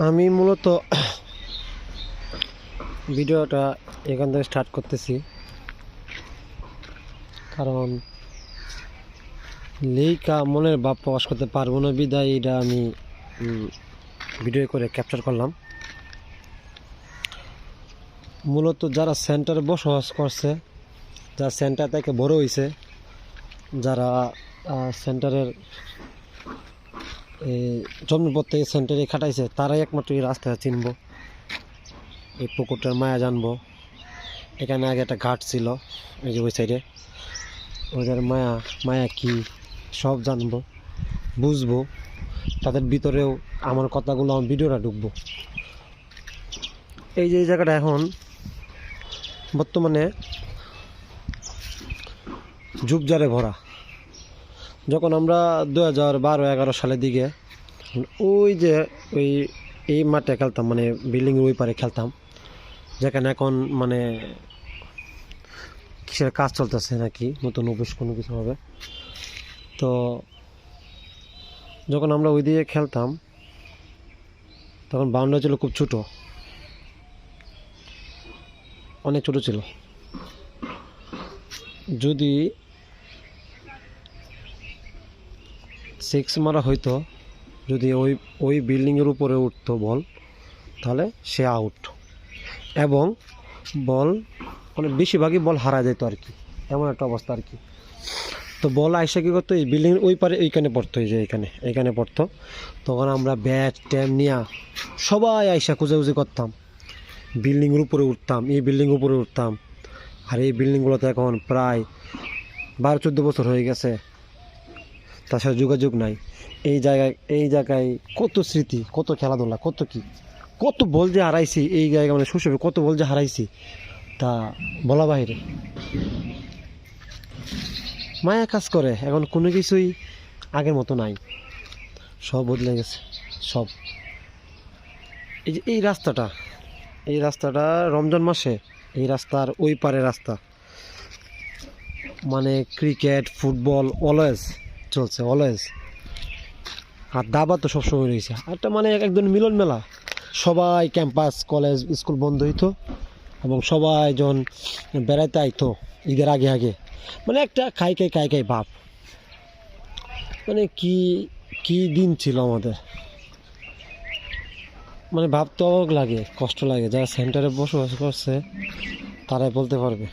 আমি মূলত ভিডিওটা এখান থেকে স্টার্ট করতেছি। কারণ লেইকা মনের ভাব প্রকাশ করতে পারব না, বিদায় এটা আমি ভিডিও করে ক্যাপচার করলাম। মূলত যারা সেন্টারে বসবাস করছে, যারা সেন্টার থেকে বড় হয়েছে যারা সেন্টারের এই জন্মপর থেকে সেন্টারে খাটাইছে, তারাই একমাত্র এই রাস্তাটা চিনব। এই পুকুরটার মায়া জানব। এখানে আগে একটা ঘাট ছিল, এই যে ওই সাইডে। ওদের মায়া মায়া কি, সব জানব, বুঝব। তাদের ভিতরেও আমার কথাগুলো, আমার ভিডিওটা ঢুকবো। এই যে এই জায়গাটা এখন, বর্তমানে ঝুপঝাড়ে ভরা। যখন আমরা দু হাজার বারো এগারো সালের দিকে ওই যে ওই এই মাঠে খেলতাম মানে বিল্ডিং ওই পারে খেলতাম, যেখানে এখন মানে কিসের কাজ চলতেছে নাকি, নতুন অফিস কোনো কিছু হবে। তো যখন আমরা ওই দিকে খেলতাম, তখন বাউন্ডারি ছিল খুব ছোটো। অনেক ছোটো ছিল। যদি সিক্স মারা হয়তো যদি ওই ওই বিল্ডিংয়ের উপরে উঠতো বল, তাহলে সে আউট এবং বল মানে বেশিরভাগই বল হারা যেত আর কি, এমন একটা অবস্থা আর কি। তো বল আইসা কী করতো, এই বিল্ডিং ওই পারে, এইখানে পড়তো, এই যে এইখানে এইখানে পড়তো। তখন আমরা ব্যাট ট্যাম নিয়ে সবাই আইসা খুঁজাখুঁজি করতাম। বিল্ডিংয়ের উপরে উঠতাম, এই বিল্ডিংয়ের উপরে উঠতাম। আর এই বিল্ডিংগুলোতে এখন প্রায় বারো চোদ্দ বছর হয়ে গেছে। তার সাথে যোগাযোগ নাই। এই জায়গায় এই জায়গায় কত স্মৃতি, কত খেলাধুলা, কত কি? কত বল যে হারাইছি, এই জায়গায় মানে শৈশবে কত বল যে হারাইছি, তা বলা বাহিরে। মায়া কাজ করে, এখন কোনো কিছুই আগের মতো নাই। সব বদলে গেছে, সব। এই যে, এই রাস্তাটা এই রাস্তাটা রমজান মাসে, এই রাস্তার ওই পারে রাস্তা। মানে ক্রিকেট, ফুটবল, অলওয়েজ। চলছে অলওয়েজ আর দাবা তো সবসময় রয়েছে। একটা মানে একদম মিলন মেলা। সবাই ক্যাম্পাস কলেজ স্কুল বন্ধ হইতো এবং সবাই যখন বেড়াইতে আইতো ঈদের আগে আগে মানে একটা খাই খাই খাই খাই ভাব। মানে কি কি দিন ছিল আমাদের। মানে ভাবতে অবাক লাগে, কষ্ট লাগে। যারা সেন্টারে বসবাস করছে, তারাই বলতে পারবে।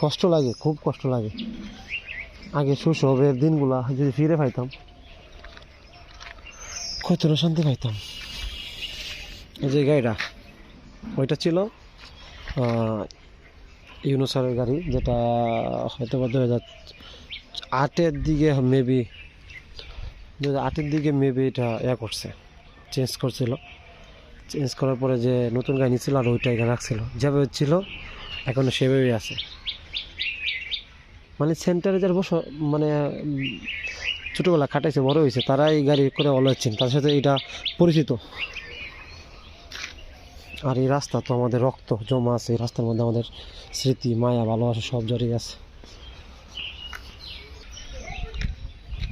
কষ্ট লাগে, খুব কষ্ট লাগে। আগে শৈশবের দিনগুলা যদি ফিরে পাইতাম, কতটা শান্তি পাইতাম। যে গাড়িটা, ওইটা ছিল ইউনোসারের গাড়ি, যেটা হয়তো বা দু হাজার আটের দিকে মেবি দু হাজার আটের দিকে মেবি এটা ইয়া করছে চেঞ্জ করছিল। চেঞ্জ করার পরে যে নতুন গাড়ি নিচ্ছিল আর ওইটা এখানে রাখছিল। যেভাবে ছিল এখনও সেভাবেই আছে। মানে সেন্টারে যারা বস মানে ছোটোবেলা খাটাইছে, বড় হয়েছে তারা এই গাড়ি করে অলচ্ছেন তার সাথে এটা পরিচিত। আর এই রাস্তা তো আমাদের রক্ত জমা আছে, এই রাস্তার মধ্যে আমাদের স্মৃতি, মায়া, ভালোবাসা সব জড়িয়ে আছে।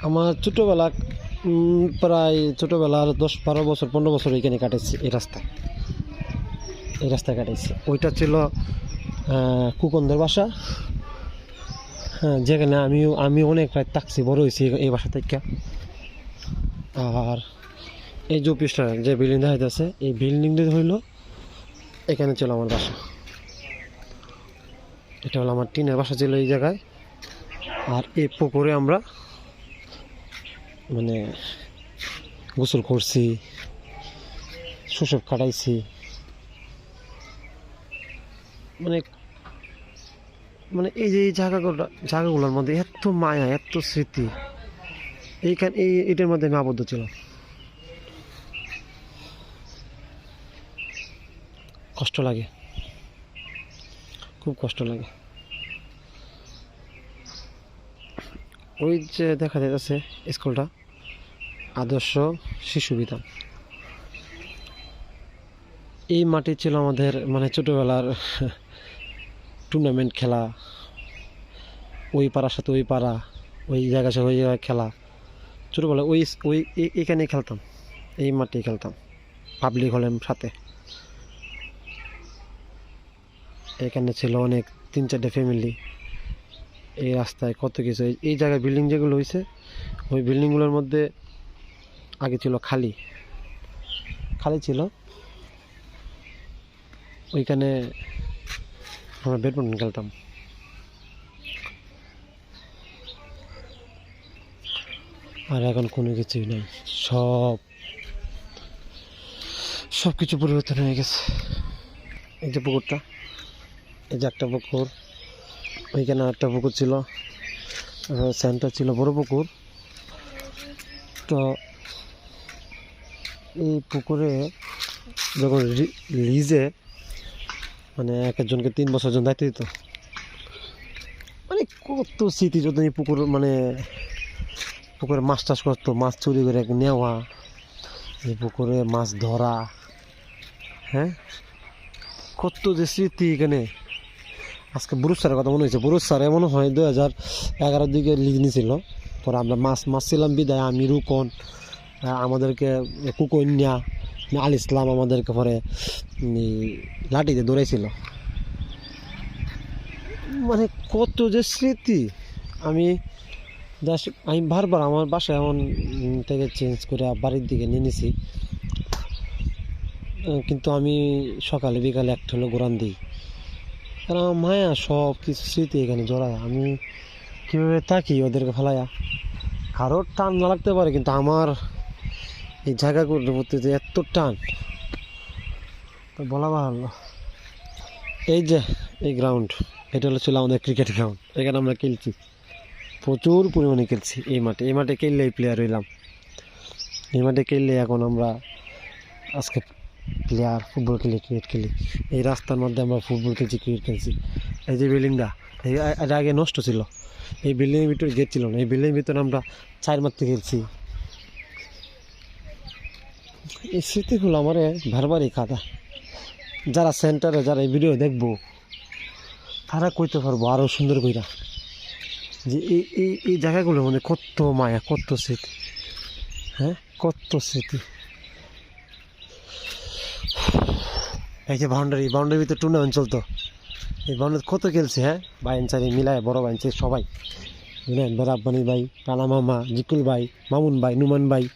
আমার ছোটোবেলা প্রায় ছোটোবেলার দশ, বারো বছর, পনেরো বছর এখানে কাটাইছি, এই রাস্তায়। এই রাস্তায় কাটাইছি। ওইটা ছিল কুকনদের বাসা। যেখানে আমিও, আমি অনেক প্রায় তাকছি বড় হয়েছি এই- বাসা থেকে। আর এই যে অফিসটা যে বিল্ডিং দেখা যাচ্ছে, এই বিল্ডিংটা হইল এখানে ছিল আমার বাসা। এটা হলো আমার টিনের বাসা ছিল এই জায়গায়। আর এই পুকুরে আমরা মানে গোসল করছি, শৈশব কাটাইছি। মানে মানে এই যে এই জায়গাগুলো জায়গাগুলোর মধ্যে এত মায়া, এত স্মৃতি। এইখান এই এটার মধ্যে আমি আবদ্ধ ছিলাম। কষ্ট লাগে। খুব কষ্ট লাগে। ওই যে দেখা যাচ্ছে স্কুলটা আদর্শ শিশু বিধান এই মাটি ছিল আমাদের মানে ছোটোবেলার টুর্নামেন্ট খেলা, ওই পাড়ার সাথে ওই পাড়া, ওই জায়গার সাথে ওই জায়গায় খেলা। ছোটোবেলায় ওই ওই এখানেই খেলতাম, এই মাঠেই খেলতাম পাবলিক হলের সাথে। এখানে ছিল অনেক তিন চারটে ফ্যামিলি এই রাস্তায় কত কিছু, এই জায়গায় বিল্ডিং যেগুলো হয়েছে ওই বিল্ডিংগুলোর মধ্যে আগে ছিল খালি। খালি ছিল। ওইখানে আমরা ব্যাডমিন্টন খেলতাম। আর এখন কোনো কিছুই নেই। সব সব কিছু পরিবর্তন হয়ে গেছে। এই যে পুকুরটা, এই যে একটা পুকুর, ওইখানে একটা পুকুর ছিল। সেন্টার ছিল বড় পুকুর। তো এই পুকুরে যখন লিজে মানে এক একজনকে তিন বছর জন দায়িত্ব দিত। মানে কত স্মৃতি এই পুকুর মানে পুকুরে মাছ চাষ করতো, মাছ চুরি করে নেওয়া, এই পুকুরে মাছ ধরা হ্যাঁ? কত যে স্মৃতি এখানে। আজকে বুরুজ স্যারের কথা মনে হয়েছে। বুরুজ স্যার এমন হয় দু হাজার এগারোর দিকে লিজ নিয়েছিল। পরে আমরা মাছ মাছ ছিলাম বিদায়, আমি রুকন আমাদেরকে কুকন্যা আল ইসলাম আমাদেরকে পরে লাঠিতে দৌড়াইছিল মানে কত যে স্মৃতি। আমি জাস্ট, আমি বারবার আমার বাসায় এমন থেকে চেঞ্জ করে বাড়ির দিকে নিয়ে নিছি। কিন্তু আমি সকালে বিকালে একটা হলো গোরান দিই। কারণ আমার মায়া সব কিছু স্মৃতি এখানে জড়ায়। আমি কীভাবে থাকি ওদেরকে ফেলাইয়া কারোর টান না লাগতে পারে, কিন্তু আমার এই জায়গাগুলোর প্রতি যে এত টান। বলা ভালো এই যে, এই গ্রাউন্ড এটা হলো ছিল আমাদের ক্রিকেট গ্রাউন্ড এখানে আমরা খেলছি। প্রচুর পরিমাণে খেলছি এই মাঠে। এই মাঠে খেললে এই প্লেয়ার হইলাম। এই মাঠে খেললে এখন আমরা আজকে প্লেয়ার ফুটবল খেলি ক্রিকেট খেলি। এই রাস্তার মধ্যে আমরা ফুটবল খেলছি ক্রিকেট খেলছি। এই যে বিল্ডিংটা এটা আগে নষ্ট ছিল। এই বিল্ডিংয়ের ভিতরে গেট ছিল না। এই বিল্ডিংয়ের ভিতরে আমরা চার মারতে খেলছি। এই স্মৃতিগুলো আমার বারবারই কাদা। যারা সেন্টারে যারা এই ভিডিও দেখব, তারা কইতে পারব আরও সুন্দর কইরা যে এই এই এই জায়গাগুলোর মধ্যে কত মায়া, কত স্মৃতি হ্যাঁ? কত স্মৃতি। এই যে বাউন্ডারি বাউন্ডারির ভিতরে টুর্নামেন্ট চলতো। এই বাউন্ডারি কত খেলছে হ্যাঁ? বাইন চারি মিলায় বড় বাইন চারি বুঝলেন বেরাব্বানি ভাই রানা মামা জিকুল ভাই, মামুন ভাই, নুমান ভাই,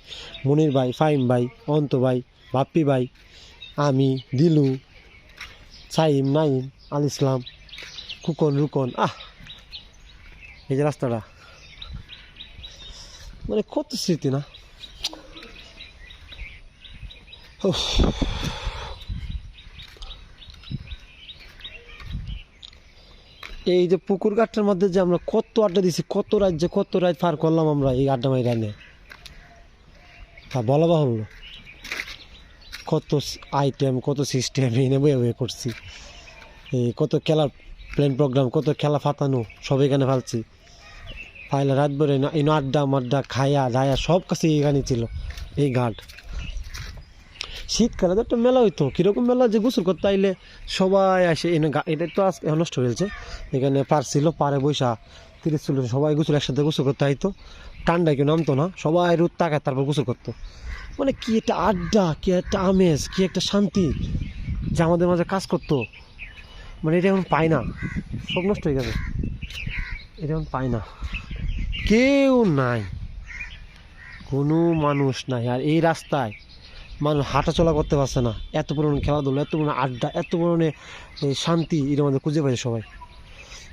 মনির ভাই ফাইম ভাই, অন্ত ভাই, বাপ্পি ভাই, আমি, দিলু, সাইম, নাইম, আল ইসলাম কুকন রুকন। আহ! এই যে রাস্তাটা। মানে কত স্মৃতি না? এই যে পুকুর ঘাটটার মধ্যে যে আমরা কত আড্ডা দিছি, কত রাজ্যে কত রাত পার করলাম আমরা এই আড্ডা মাই রানে তা বলা বাহুল্য। কত আইটেম কত সিস্টেম এনে বয়ে বয়ে করছি। এই কত খেলার প্ল্যান প্রোগ্রাম কত খেলা ফাতানো সব এখানে ফেলছি। ফাইলে রাত ভরে এই আড্ডা মাড্ডা, খায়া দায়া সব কাছে এখানে ছিল। এই ঘাট। শীতকালে তো একটা মেলা হইতো। কীরকম মেলা যে গোসল করতে আইলে সবাই আসে। এনে এটা তো আজকে নষ্ট হয়েছে এখানে পার ছিল পারে বৈশা তিরিশ চল্লিশ সবাই গোসল একসাথে গোসল করতে আইতো। ঠান্ডা কেউ নামতো না, সবাই রোদ তাকায় তারপর গোসল করতো। মানে কি একটা আড্ডা, কি একটা আমেজ, কি একটা শান্তি যে আমাদের মাঝে কাজ করতো। মানে এটা এখন পায় না। সব নষ্ট হয়ে গেছে। এটা এখন পায় না। কেউ নাই। কোনো মানুষ নাই। আর এই রাস্তায় মানুষ হাঁটাচলা করতে পারছে না। এত পরিমাণে খেলাধুলা, এত পরিমাণে আড্ডা, এত পরিমাণে শান্তি এর মধ্যে খুঁজে পাই সবাই।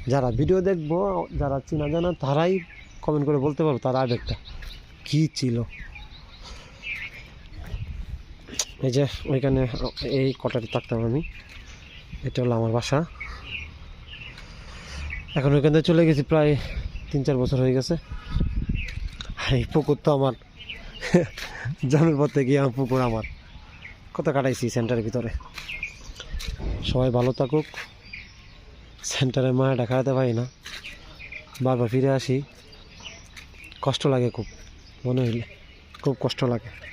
যারা ভিডিও দেখব, যারা চেনা জানা, তারাই কমেন্ট করে বলতে পারব তার আবেগটা কী ছিল। এই যে, ওইখানে, এই কটাতে থাকতাম আমি। এটা হলো আমার বাসা। এখন ওইখান থেকে চলে গেছি প্রায় তিন চার বছর হয়ে গেছে। এই পুকুর তো আমার জন্মের পর থেকে আমার পুকুর আমার। কত কাটাইছি সেন্টারের ভিতরে। সবাই ভালো থাকুক। সেন্টারে মায়া ডাকাতে পারি না। বারবার ফিরে আসি। কষ্ট লাগে খুব, মনে হইলে। খুব কষ্ট লাগে।